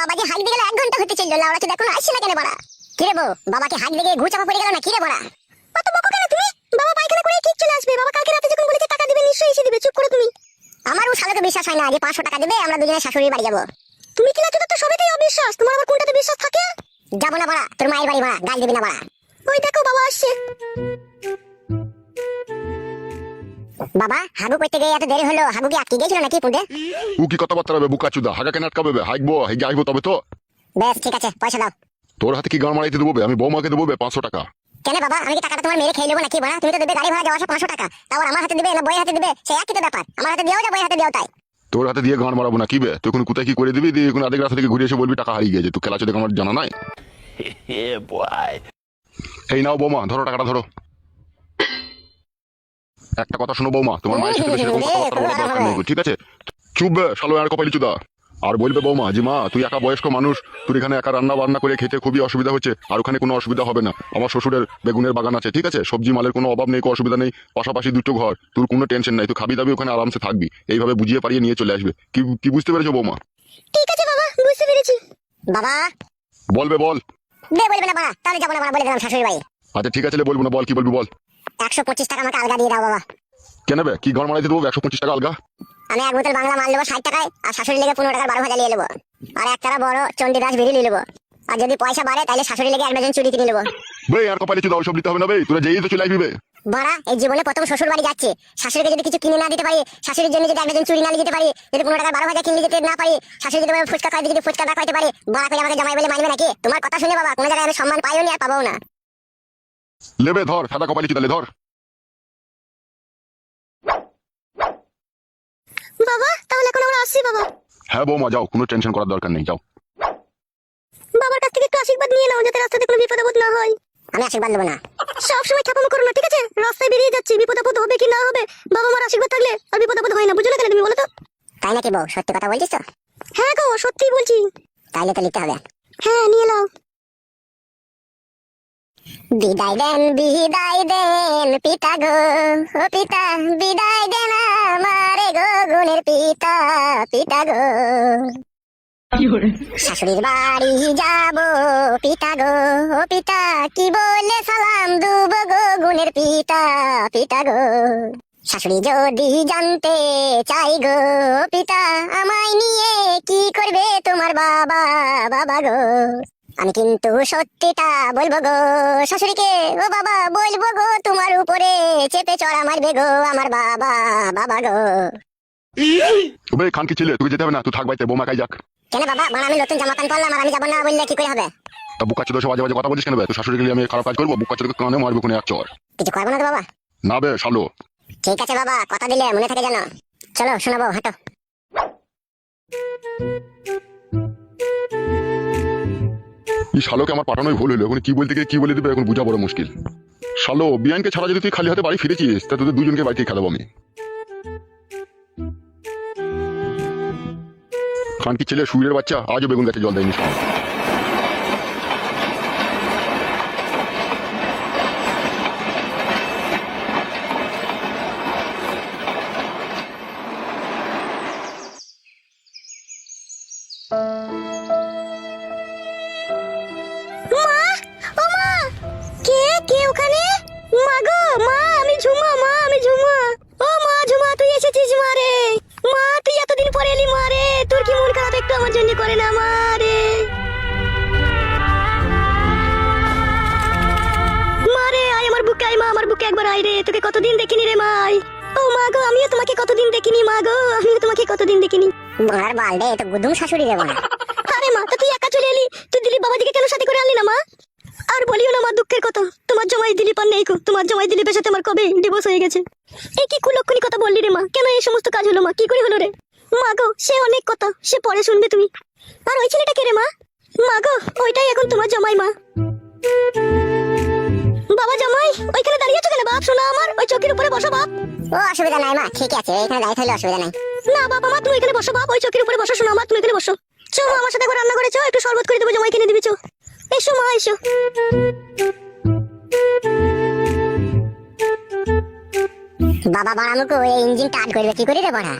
বাবা যে হাঁক দিয়ে গেল এক ঘণ্টা হতে চলল লাউড়া তো দেখুন আসছে না কেন বড়া? কি রে বউ বাবাকে হাঁক দিয়ে ঘু চাপা পড়ে গেল না কি রে বড়া? কত বকো কেন তুমি? বাবা পায়খানা করে ঠিক চলে আসবে বাবা কালকে রাতে যখন বলেছে টাকা দিবে নিশ্চয়ই এসে দিবে চুপ করে তুমি। আমার ও শালাকে বিশ্বাস হয় না যে পাঁচশো টাকা দিবে আমরা দুজনে শাশুড়ি বাড়ি যাব। তুমি কি লাগছো তো সবেতেই অবিশ্বাস? তোমার আবার কোনটাতে বিশ্বাস থাকে? যাব না বাড়া তোর মায়ের বাড়ি বাড়া গাল দিবি না বাড়া। ওই দেখো বাবা আসছে। বাবা হাগু করতে গিয়ে এত দেরি হলো হাগু কি আটকে গেছিল নাকি পুঁটে ও কি কথাবার্তা হবে বুকা চুদা? হাগা কেন আটকাবে বে? হাইকবো হেগে আইবো তবে তো। বেশ ঠিক আছে পয়সা দাও। তোর হাতে কি গান মারাইতে দেবো বে? আমি বৌমাকে দেবো বে পাঁচশো টাকা। কেন বাবা আমি কি টাকাটা তোমার মেরে খেয়ে নেব নাকি বাড়া তুমি তো দেবে গাড়ি ভাড়া যাওয়া আসা পাঁচশো টাকা। তারপর আমার হাতে দিবে না বইয়ের হাতে দিবে? সে একই তো ব্যাপার। আমার হাতে দিয়েও যা বইয়ের হাতে দিয়েও তাই। তোর হাতে দিয়ে গান মারাবো না কি বে? তুই এখন কোথায় কি করে দিবি? দিয়ে এখন আধেক রাস্তা থেকে ঘুরে এসে বলবি টাকা হারিয়ে গেছে। তুই খেলা চোদে আমার জানা নাই. এই নাও বৌমা ধরো টাকাটা ধরো। একটা কথা শোনো বৌমা তোমার মায়ের সাথে সেরকম কথাবার্তা বলার দরকার নেই ঠিক আছে? চুপ বে শালো আর কপালি চুদা। আর বলবে বৌমা যে মা তুই একা বয়স্ক মানুষ তুই এখানে একা রান্না বান্না করে খেতে খুবই অসুবিধা হচ্ছে আর ওখানে কোনো অসুবিধা হবে না। আমার শ্বশুরের বেগুনের বাগান আছে ঠিক আছে? সবজি মালের কোনো অভাব নেই কোনো অসুবিধা নেই পাশাপাশি দুটো ঘর। তোর কোনো টেনশন নাই তুই খাবি দাবি ওখানে আরামসে থাকবি। এইভাবে বুঝিয়ে পারিয়ে নিয়ে চলে আসবে। কি কি বুঝতে পেরেছ বৌমা? ঠিক আছে বাবা বুঝতে পেরেছি। বাবা। বলবে বল। বে বলবে না বাবা তাহলে যাব না বাবা বলে দিলাম শাশুড়ি বাড়ি। আচ্ছা ঠিক আছে বলব না বল কি বলবি বল। একশো পঁচিশ টাকা আমাকে আলগা দিয়ে দাও বাবা। কেন বে কি ঘর মারাইতে দেবো? একশো পঁচিশ টাকা আলগা? আমি এক বোতল বাংলা মাল নেব ষাট টাকায় আর শাশুড়ি লেগে পনেরো টাকার বারো ভাজা নিয়ে নেব। আর এক টাকা বড় চণ্ডীদাস বিড়ি নিয়ে নেব। আর যদি পয়সা বাড়ে তাহলে শাশুড়ি লেগে অ্যামাজন চুরি কিনে নেব। বে আর কপালি ওসব দিতে হবে না বে তোরা যেই তো চলে আসবি বে। বড়া এই জীবনে প্রথম শ্বশুর বাড়ি যাচ্ছে। শাশুড়িকে যদি কিছু কিনে না দিতে পারি শাশুড়ির জন্য যদি একজন চুরি না নিয়ে যেতে পারি যদি পনেরো টাকা বারো হাজার কিনে দিতে না পারি শাশুড়ি যদি ফুচকা খাইতে যদি ফুচকা না খাইতে পারি বড়া করে আমাকে জামাই বলে মানবে নাকি? তোমার কথা শুনে বাবা কোনো জায়গায় আমি সম্মান পাইও নি আর পাবো না। লেবে ধর সাদা কপালি চুদা লে ধর। বাবা তাহলে এখন আমরা আসছি বাবা। হ্যাঁ বৌমা যাও কোনো টেনশন করার দরকার নেই যাও। বাবার কাছ থেকে একটু আশীর্বাদ নিয়ে নাও যাতে রাস্তাতে কোনো বিপদ আপদ না হয়। আমি আশীর্বাদ নেব না। সব সময় ঠাকুমা করো না ঠিক আছে? রাস্তায় বেরিয়ে যাচ্ছি বিপদ আপদ হবে কি না হবে বাবা মার আশীর্বাদ থাকলে আর বিপদ আপদ হয় না বুঝলে কেন তুমি বলো তো? তাই নাকি বউ? সত্যি কথা বলছিস তো? হ্যাঁ গো সত্যি বলছি। তাইলে তো নিতে হবে। হ্যাঁ নিয়ে নাও। বিদায় দেন বিদায় দেন পিতা গো ও পিতা বিদায় দেন আমারে গো গুণের পিতা পিতা গো। শাশুড়ির বাড়ি যাব পিতা গো ও পিতা কি বলে সালাম দুব গো গুণের পিতা পিতা গো। শাশুড়ি যদি জানতে চাই গো পিতা আমায় নিয়ে কি করবে তোমার বাবা বাবা গো? আমি কিন্তু সত্যিটা বলব গো শাশুড়িকে ও বাবা বলব গো তোমার উপরে চেপে চড়া মারবে গো আমার বাবা বাবা গো। বে খানকি ছেলে তুই যেতে হবে না তুই থাক বাইতে বৌমা কাই যাক। কেন বাবা মানে আমি নতুন জামা প্যান্ট পরলাম আর আমি যাব না বললে কি করে হবে? তা বুকা চোদা সব আজে কথা বলিস কেন তুই শাশুড়ি গেলে আমি খারাপ কাজ করব বুকা চোদা কানে মারবো কোনো এক চর। কিছু করব না তো বাবা। না বে শালো। ঠিক আছে বাবা কথা দিলে মনে থাকে জানো চলো শোনাবো হাঁটো। এই শালোকে আমার পাঠানোই ভুল হলো। এখন কি বলতে গিয়ে কি বলে দিবে এখন বোঝা বড় মুশকিল। শালো, বিয়ানকে ছাড়া যদি তুই খালি হাতে বাড়ি ফিরেছিস তা তোদের দুজনকে বাড়িতে খেলাবো আমি। খানকি ছেলে সুইরের বাচ্চা, আজও বেগুন গাছে জল দেয়নি আয় রে তোকে কতদিন দেখিনি রে মাই? ও মা গো আমিও তোমাকে কতদিন দেখিনি মা গো আমিও তোমাকে কতদিন দেখিনি। মার বালডে তো গুদুম শাশুড়ি রে মা আরে মা তো তুই একা চলে এলি তুই দিলীপ বাবাজিকে কেন সাথে করে আনলি না মা? আর বলিও না মা দুঃখের কথা তোমার জমাই দিলীপ আর নেই গো তোমার জমাই দিলীপের সাথে আমার কবে ডিভোর্স হয়ে গেছে? এই কি কুলক্ষণী কথা বললি রে মা কেন এই সমস্ত কাজ হলো মা কি করে হলো রে? মা গো সে অনেক কথা সে পরে শুনবে তুমি। আর ওই ছেলেটা কে রে মা? মা গো ওইটাই এখন তোমার জমাই মা। বাবা জামাই ওইখানে দাঁড়িয়ে আছো কেন বাপ? শোনা আমার ওই চৌকির উপরে বসো বাপ। ও অসুবিধা নাই মা ঠিক আছে এখানে দাঁড়িয়ে থাকলে অসুবিধা নাই। না বাবা মা তুমি এখানে বসো বাপ ওই চৌকির উপরে বসো শোনা মা তুমি এখানে বসো। চো মা আমার সাথে একবার রান্না করেছ একটু শরবত করে দেবো জামাই কিনে দিবি চো এসো মা এসো। বাবা বাড়ামুকু এই ইঞ্জিন টাট করবে কি করি রে বড়া?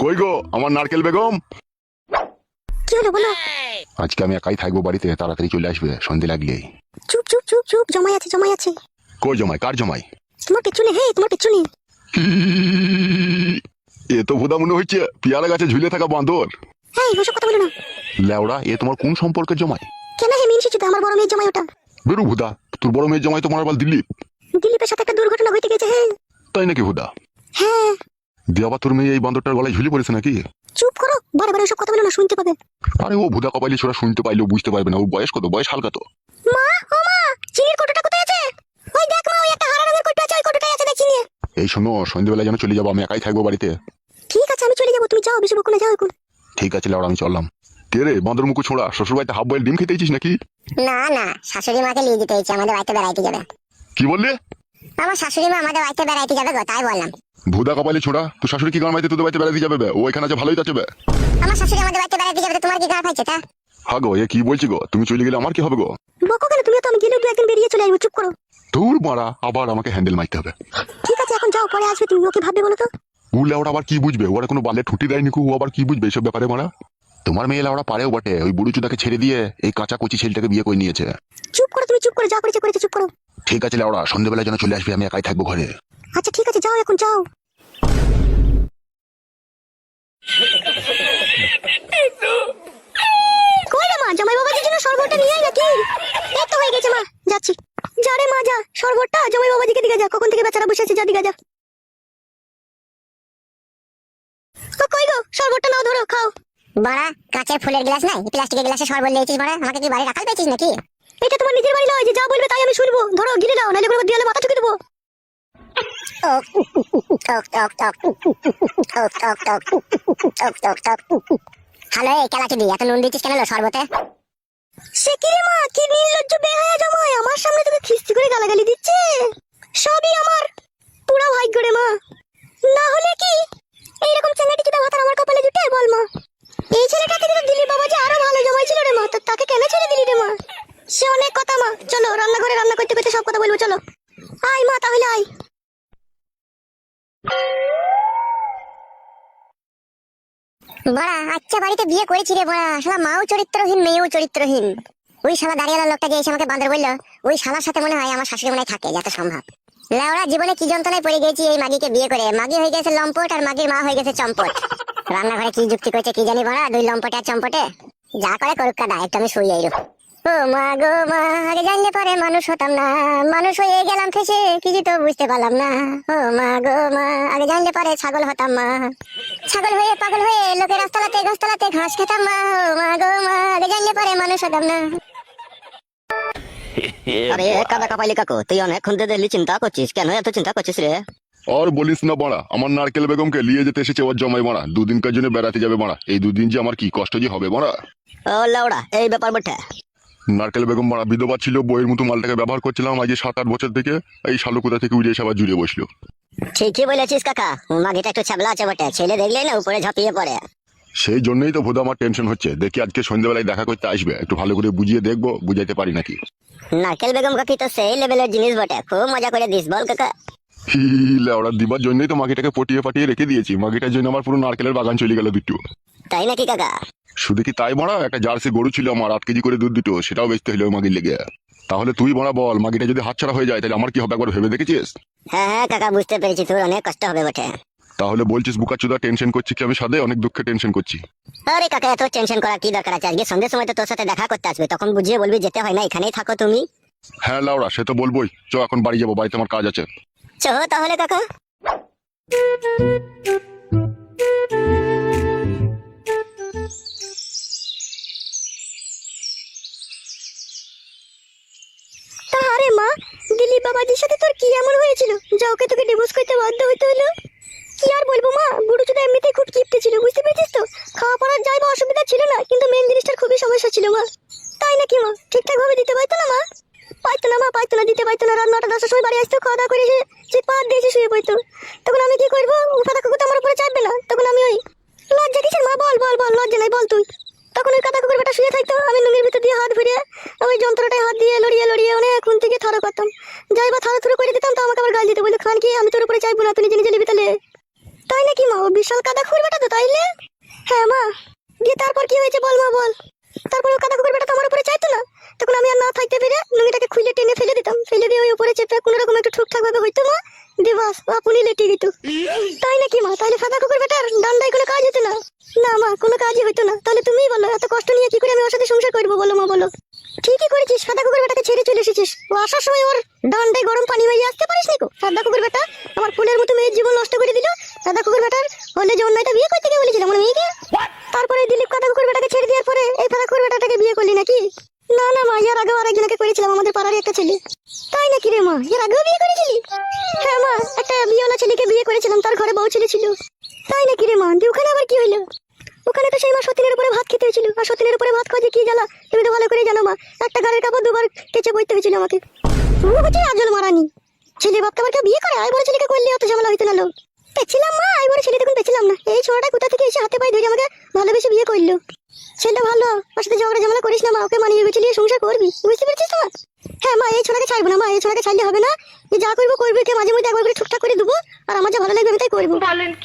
কই গো আমার নারকেল বেগম? কি হলো বলো? আজকে আমি একাই থাকব বাড়িতে তাড়াতাড়ি চলে আসবে সন্ধে লাগলেই। চুপ চুপ চুপ চুপ জমাই আছে জমাই আছে। কই জমাই? কার জমাই? তোমার পেছনে হে তোমার পেছনে। এ তো ভুদা মনে হচ্ছে পিয়ারা গাছে ঝুলে থাকা বাঁদর। হ্যাঁ ওসব কথা বলো না। লেওড়া এ তোমার কোন সম্পর্কের জমাই? কেন হে মিনসি চুদা আমার বড় মেয়ের জমাই ওটা? বেরু ভুদা তোর বড় মেয়ের জমাই তোমার আবার দিল্লি। দিলীপের সাথে একটা দুর্ঘটনা ঘটে গেছে হ্যাঁ তাই নাকি হুদা হ্যাঁ। দিয়ে আবার তোর মেয়ে এই বান্দরটার গলায় ঝুলে পড়েছে নাকি? চুপ করো বারে বারে ওসব কথা বলো না শুনতে পাবে। আরে ও ভুদা কপালি ছোড়া শুনতে পাইলেও বুঝতে পারবে না ও বয়স কত? বয়স হালকা তো। মা ও মা চিনির কোটোটা কোথায় আছে? ওই দেখ মা ওই একটা হারা রঙের কোটো আছে ওই কোটোটাই আছে দেখি নিয়ে। এই শোনো সন্ধ্যেবেলা যেন চলে যাব আমি একাই থাকব বাড়িতে। ঠিক আছে আমি চলে যাব তুমি যাও বেশি বকুনে যাও এখন। ঠিক আছে লাউড়া আমি চললাম। কে রে বান্দর মুখো ছোড়া শ্বশুর বাড়িতে হাফ বয়েল ডিম খেতেছিস নাকি? না না শাশুড়ি মাকে নিয়ে যেতে হয়েছে আমাদের বাড়িতে বেড়াইতে যাবে। কি বললে? আমার শাশুড়ি মা আমাদের বাড়িতে বেড়াইতে যাবে গো তাই বললাম। ভুদা কপালি ছোড়া তুই শাশুড়ি কি গান মাইতে তোদের বাড়িতে বেড়াতে যাবে বে? ও এখানে আছে ভালোই বে। আমার শাশুড়ি আমাদের বাড়িতে বেড়াইতে যাবে তো তোমার কি গায়ে পাইছে তা? হা গো এ কি বলছি গো? তুমি চলে গেলে আমার কি হবে গো? বকো কেন? তুমি তো আমি গেলেও দু একদিন বেরিয়ে চলে আসব চুপ করো। তোর মারা আবার আমাকে হ্যান্ডেল মারতে হবে। ঠিক আছে এখন যাও পরে আসবে তুমি ওকে ভাববে বলো তো। ও লেওড়া আবার কি বুঝবে? ওরা কোনো বালে ঠুটি দেয়নি কো ও আবার কি বুঝবে এসব ব্যাপারে মারা? তোমার মেয়ে লেওড়া পারেও বটে ওই বুড়ো চুদাকে ছেড়ে দিয়ে এই কাঁচা কচি ছেলেটাকে বিয়ে করে নিয়েছে। চুপ করো তুমি চুপ করো যা করেছে করেছে চুপ করো। ঠিক আছে লেওড়া সন্ধ্যেবেলা যেন চলে আসবে আমি একাই থাকব ঘরে। আচ্ছা ঠিক আছে যাও এখন যাও। কই রে মা জামাই বাবাজির জন্য শরবতটা নিয়ে আয় নাকি? এই হয়ে গেছে মা। যাচ্ছি। যা রে মা যা। শরবতটা? জামাই বাবাজিকে দিকে যা কখন থেকে বেচারা বসে আছে যা দিকে যা। ও, কই গো? শরবতটা নাও ধরো খাও। বড়া কাঁচের ফুলের গ্লাস নাই? প্লাস্টিকের গ্লাসে সরবত নিয়েছিস বড়া? আমাকে কি বাড়ি রাখাল পেয়েছিস নাকি? এটা তোমার নিজের বাড়ি নয় যে যা বলবে তাই আমি শুনব। ধরো গিলে দাও নাহলে করে দেয়ালে মাথা ঠুকে দেবো। হ্যালো, এই কেলাচি দি এত নুন দিচ্ছিস কেন শরবতে? সে কি রে মা, কি নির্লজ্জ বেহায়া জামাই, আমার সামনে তোকে খিস্তি করে গালাগালি দিচ্ছে সবই আমার পুরো ভাগ্য রে মা না হলে কি এইরকম চেঙ্গাটি চুদা ভাতার আমার কপালে জুটে বল মা এই ছেলেটা থেকে তো দিলীপ বাবা যে আরও ভালো জামাই ছিল রে মা তো তাকে কেন ছেড়ে দিলি রে মা সে অনেক কথা মা চলো রান্নাঘরে রান্না করতে করতে সব কথা বলব চলো আয় মা তাহলে আয় বড়া আচ্ছা বিয়ে করেছি রে বড়া শালা মাও চরিত্রহীন, মেয়েও চরিত্রহীন। ওই শালা দাঁড়িয়ে লোকটা যে এসে আমাকে বান্দর বলল, ওই শালার সাথে মনে হয় আমার শাশুড়ি মনে হয় থাকে, যত সম্ভব। লেওড়া জীবনে কি যন্ত্রণায় পড়ে গেছি এই মাগিকে বিয়ে করে। মাগি হয়ে গেছে লম্পট আর মাগির মা হয়ে গেছে চম্পট। রান্নাঘরে কি যুক্তি করছে কি জানি বড়া দুই লম্পটে আর চম্পটে? যা করে করুক কাদা, একটু আমি শুয়ে আইরো ও মা গো মা আগে জানলে পরে মানুষ হতাম না। মানুষ হয়ে গেলাম ফেসে কিছু তো বুঝতে পারলাম না। ও মা গো মা আগে জানলে পরে ছাগল হতাম মা। ছাগল হয়ে পাগল হয়ে লোকের রাস্তালাতে গাছতলাতে ঘাস খেতাম মা। ও মা গো মা আগে জানলে পরে মানুষ হতাম না। আরে. কাদা কাপাইলি কাকু তুই অনেকক্ষণ দেখলি চিন্তা করছিস কেন? এত চিন্তা করছিস রে। আর বলিস না বাড়া আমার নারকেল বেগমকে নিয়ে যেতে এসেছে ওর জমাই মারা দুদিনকার জন্য বেড়াতে যাবে মারা এই দুদিন যে আমার কি কষ্ট যে হবে মারা ও লাউড়া এই ব্যাপার বটে। নারকেল বেগম মারা বিধবা ছিল বইয়ের মতো মালটাকে ব্যবহার করছিলাম আজ সাত আট বছর থেকে এই শালু কোথা থেকে উড়ে এসে আবার জুড়ে বসল। ঠিকই বলেছিস কাকা মাগিটা একটু ছাবলা আছে বটে ছেলে দেখলে না উপরে ঝাঁপিয়ে পড়ে। সেই জন্যই তো ভোদা আমার টেনশন হচ্ছে দেখি আজকে সন্ধ্যাবেলায় দেখা করতে আসবে একটু ভালো করে বুঝিয়ে দেখব বুঝাইতে পারি নাকি? নারকেল বেগম কাকি তো সেই লেভেলের জিনিস বটে খুব মজা করে দিস বল কাকা। হিলে ওরা দিবার জন্যই তো মাগিটাকে পটিয়ে পাটিয়ে রেখে দিয়েছি। মাগিটার জন্য আমার পুরো নারকেলের বাগান চলে গেল দুটো তাই নাকি কাকা? শুধু কি তাই মারা? একটা জার্সি গরু ছিল আমার আট কেজি করে দুধ দুটো সেটাও বেচতে হলো মাগির লেগে। তাহলে তুই মারা বল মাগিটা যদি হাতছাড়া হয়ে যায় তাহলে আমার কি হবে একবার ভেবে দেখেছিস? হ্যাঁ হ্যাঁ কাকা বুঝতে পেরেছি তোর অনেক কষ্ট হবে বটে। তাহলে বলছিস বুকাচুদা টেনশন করছি কি আমি সাদে অনেক দুঃখে টেনশন করছি। আরে কাকা এত টেনশন করার কি দরকার আছে? আজকে সন্ধ্যের সময় তো তোর সাথে দেখা করতে আসবে তখন বুঝিয়ে বলবি যেতে হয় না এখানেই থাকো তুমি। হ্যাঁ লাউরা সে তো বলবোই। চ এখন বাড়ি যাব বাড়িতে আমার কাজ আছে। চো তাহলে, কাকা? আরে মা দিলীপ বাবাজির সাথে তোর কি এমন হয়েছিল? যা ওকে তোকে ডিভোর্স করতে বাধ্য হতে হলো কি আর বলব মা বুড়ো চুদা এমনিতেই খুব কিপটে ছিল বুঝতে পেরেছিস তো খাওয়া পড়ার যাই বা অসুবিধা ছিল না কিন্তু মেন জিনিসটার খুবই সমস্যা ছিল মা তাই নাকি মা ঠিকঠাক ভাবে দিতে পারতো না মা পাইতো না মা পাইতো না দিতে পারতো না রাত নটা দশটার সময় বাড়ি আসতো খাওয়া দাওয়া করে এসে যে পাত দিয়েছে শুয়ে পড়তো তখন আমি কি করব কথা কুকুর তো আমার উপরে চাপবে না তখন আমি ওই লজ্জা কিসের মা বল বল বল লজ্জা নাই বল তুই তখন ওই কাদা কুকুর বেটা শুয়ে থাকতো আমি লুঙ্গির ভিতর দিয়ে হাত ভিড়ে ওই যন্ত্রটায় হাত দিয়ে লড়িয়ে লড়িয়ে অনেকক্ষণ থেকে থারো করতাম যাই বা থারো থুরো করে দিতাম তো আমাকে আবার গাল দিতে বলতো খান কি আমি তোর উপরে চাইব না তুই নিজে নিজে নিবি তাহলে তাই নাকি মা ও বিশাল কাদা খুর বেটা তো তাইলে হ্যাঁ মা দিয়ে তারপর কি হয়েছে বল মা বল তারপর ও কাদা কুকুর বেটা তো আমার উপরে চাইতো না তখন আমি আর না থাকতে পেরে লুঙ্গিটাকে খুলে টেনে ফেলে দিতাম ফেলে দিয়ে ওই উপরে চেপে কোনো রকম একটু ঠিকঠাক ভাবে হইতো মা দিয়ে বাস ও আপনি লেটে দিত তাই নাকি মা তাহলে সাদা কুকুর বেটার ডান্ডায় কোনো কাজ হতো না না মা কোনো কাজই হইতো না তাহলে এত কষ্ট নিয়ে কি করে আমি ওর সাথে সংসার করব বলো মা বলো। ঠিকই করেছিস সাদা কুকুর বেটাকে ছেড়ে চলে এসেছিস। ও আসার সময় ওর ডান্ডায় গরম পানি মাইয়ে আসতে পারিস নিকো সাদা কুকুর বেটা আমার ফুলের মতো মেয়ের জীবন নষ্ট করে দিল। সাদা কুকুর বেটার হলে যে অন্যটা বিয়ে করতে গিয়ে বলেছিলাম আমার মেয়েকে? তারপরে দিলীপ কাদা কুকুর বেটাকে ছেড়ে দেওয়ার পরে এই ফাদা কুকুর বেটাটাকে বিয়ে করলি নাকি? না না মা এর আগেও আরেকজনকে করেছিলাম আমাদের পাড়ারই একটা ছেলে। তাই নাকি রে মা? এর আগেও বিয়ে করেছিলি? হ্যাঁ মা একটা বিয়েওয়ালা ছেলেকে বিয়ে করেছিলাম তার ঘরে বউ ছেলে ছিল। তাই নাকি রে মা? দিয়ে ওখানে আবার কি হইল? ওখানে তো সেই মা সতীনের উপরে ভাত খেতে হয়েছিল। আর সতীনের উপরে ভাত খাওয়া যে কি জ্বালা? তুমি তো ভালো করে জানো মা। একটা গাড়ির কাপড় দুবার কেচে বইতে হয়েছিল আমাকে। ও হচ্ছে আজল মারানি। ছেলে বাপকে আবার কেউ বিয়ে করে? আই বড় ছেলেকে করলে অত ঝামেলা হইতো না লোক। পেছিলাম মা আই বড় ছেলে তখন পেছিলাম না। এই ছোড়াটা কোথা থেকে এসে হাতে পায়ে ধরে আমাকে ভালোবেসে বিয়ে করল? ছেলে ভালো। ওর সাথে ঝগড়া ঝামেলা করিস না মা ওকে মানিয়ে গুছিয়ে সংসার করবি। বুঝতে পেরেছিস তো হ্যাঁ মা এই ছোড়াকে ছাড়বো না মা এই ছোড়াকে ছাড়লে হবে না। যে যা করব করবি কে মাঝে মধ্যে একবার করে ঠিকঠাক করে দেবো। আর আমার যা ভালো লাগবে আমি তাই করব।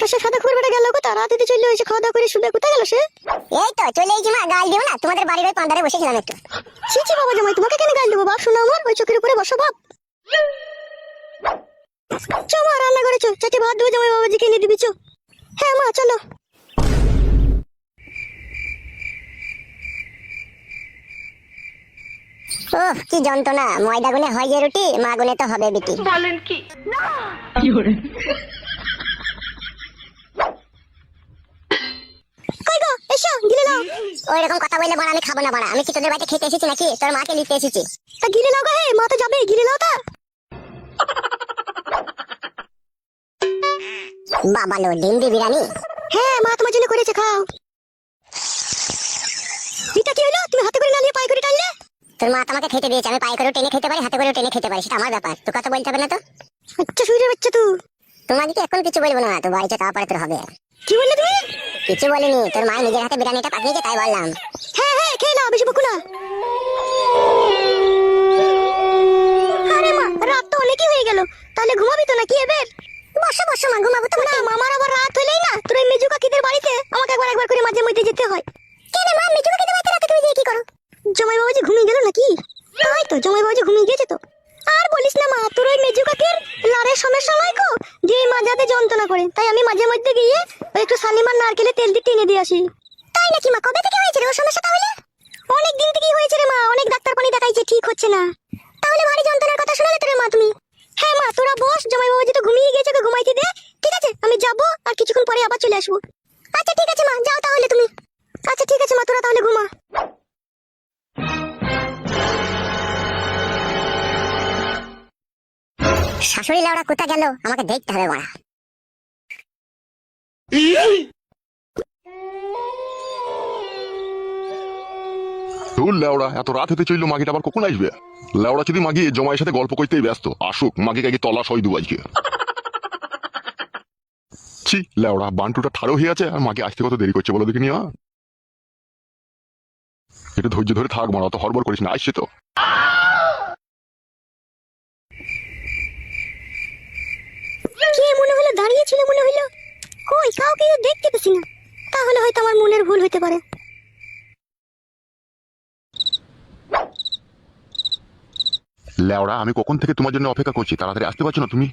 তো সে সাদা গেল রাতে চলে এসে খাওয়া দাওয়া করে শুবে কোথায় গেল সে? এই তো চলে এসেছি মা গাল দিও না তোমাদের বাড়ির ওই পান্ডারে বসেছিলাম একটু। ছি ছি বাবা জামাই তোমাকে কেন গাল দেবো? বাপ শোনা আমার ওই চোখের উপরে বসো বাপ। চো মা রান্না করেছ চাটি ভাত দেবো জামাই বাবাজিকে এনে দিবি চো। হ্যাঁ মা চলো। ওহ কি যন্ত্রণা ময়দা গুনে হয় যে রুটি মা গুনে তো হবে বিটি। কই ওই রকম কথা বললে বড় আমি খাব না বড়। আমি কি তোদের বাড়িতে খেতে এসেছি নাকি? তোর মাকে নিতে এসেছি। তা গিলে নাও হে মা তো যাবে গিলে নাও তা। বাবা লো ডিম দি বিরিয়ানি? হ্যাঁ মা তোমার জন্য করেছে খাও। এটা কি হলো? তুমি হাতে করে না নিয়ে পায়ে করে টানলে? তোর মা তোমাকে খেতে দিয়েছে আমি পায়ে করেও টেনে খেতে পারি হাতে করেও টেনে খেতে পারি সেটা আমার ব্যাপার। তো কথা বলতে হবে না তো? আচ্ছা শুয়ে বাচ্চা তুই তোমাকে এখন কিছু বলব না? তো বাড়িতে তারপরে তোর হবে। কি বললে তুমি? কিছু বলিনি তোর মা নিজের হাতে বিরিয়ানিটা পাঠিয়েছে তাই বললাম। হ্যাঁ হ্যাঁ খেয়ে নাও বেশি বকু না। আরে মা রাত তো অনেকই হয়ে গেল। তাহলে ঘুমাবি তো নাকি এবার? বসো বসো মা ঘুমাবো তো না মামার আবার রাত হলেই না। তোর এই মেজু কাকিদের বাড়িতে আমাকে একবার একবার করে মাঝে মধ্যে যেতে হয় কেন মা মিঠু কাকিতে বাড়িতে রাতে তুমি দিয়ে কি করো জমাই বাবাজি ঘুমিয়ে গেল নাকি তাই তো জমাই বাবাজি ঘুমিয়ে গেছে তো আর বলিস না মা তোর ওই মেজু কাকের লারের সমস্যা নয় গো যে এই মাঝাতে যন্ত্রণা করে তাই আমি মাঝে মধ্যে গিয়ে ওই একটু শালিমার নারকেলে তেল দিয়ে টেনে দিয়ে আসি। তাই নাকি মা? কবে থেকে হয়েছিল ওর সমস্যা তাহলে? অনেক দিন থেকেই হয়েছে রে মা অনেক ডাক্তার পানি দেখাইছে ঠিক হচ্ছে না। তাহলে ভারী যন্ত্রণার কথা শোনালে তোরে মা তুমি। হ্যাঁ মা তোরা বস জমাই বাবাজি তো ঘুমিয়ে গেছে ওকে ঘুমাইতে দে। ঠিক আছে আমি যাব আর কিছুক্ষণ পরে আবার চলে আসব। আচ্ছা ঠিক আছে মা যাও তাহলে তুমি। আচ্ছা ঠিক আছে মা তোরা তাহলে ঘুমা। শাশুড়ি লাউড়া কোথা গেল? আমাকে দেখতে হবে বড়া। তোর লেওড়া, এত রাত হতে চলল মাগিটা আবার কখন আসবে? লেওড়া যদি মাগি জমাইয়ের সাথে গল্প করতেই ব্যস্ত, আসুক মাগি কাকি তলা সই দু ছি, লেওড়া, বান্টুটা ঠাড়ো হয়ে আছে, আর মাকে আসতে কত দেরি করছে বলো দেখিনি হ্যাঁ? একটু ধৈর্য ধরে থাক মারা অত হরবর করিস না, আসছে তো। মনে হলো দাঁড়িয়ে মনে হলো? কই, কাউকে দেখতে পেছি না। তাহলে হয়তো আমার মনের ভুল হতে পারে। লেওড়া আমি কখন থেকে তোমার জন্য অপেক্ষা করছি? তাড়াতাড়ি আসতে পারছ না তুমি?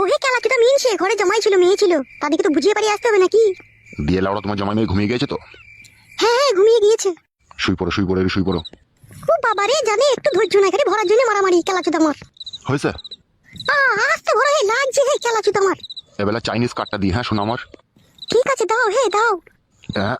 ওহে খেলা তুই মিনছে ঘরে জমাই ছিল মেয়ে ছিল। তাদেরকে তো বুঝিয়ে পারি আসতে হবে নাকি? দিয়ে লেওড়া তোমার জামাই মেয়ে ঘুমিয়ে গেছে তো? হ্যাঁ হ্যাঁ ঘুমিয়ে গিয়েছে। শুই পড়ো শুই পড়ো শুই পড়ো। ও বাবারে জানে একটু ধৈর্য না এখানে ভরার জন্য মারামারি খেলা চুদা মার। হয়েছে? আস্তে ভরা হে লাগছে হে খেলা চুদা মার। এবেলা চাইনিজ কাটটা দিই হ্যাঁ শোনো আমার। ঠিক আছে দাও হে দাও। আহ,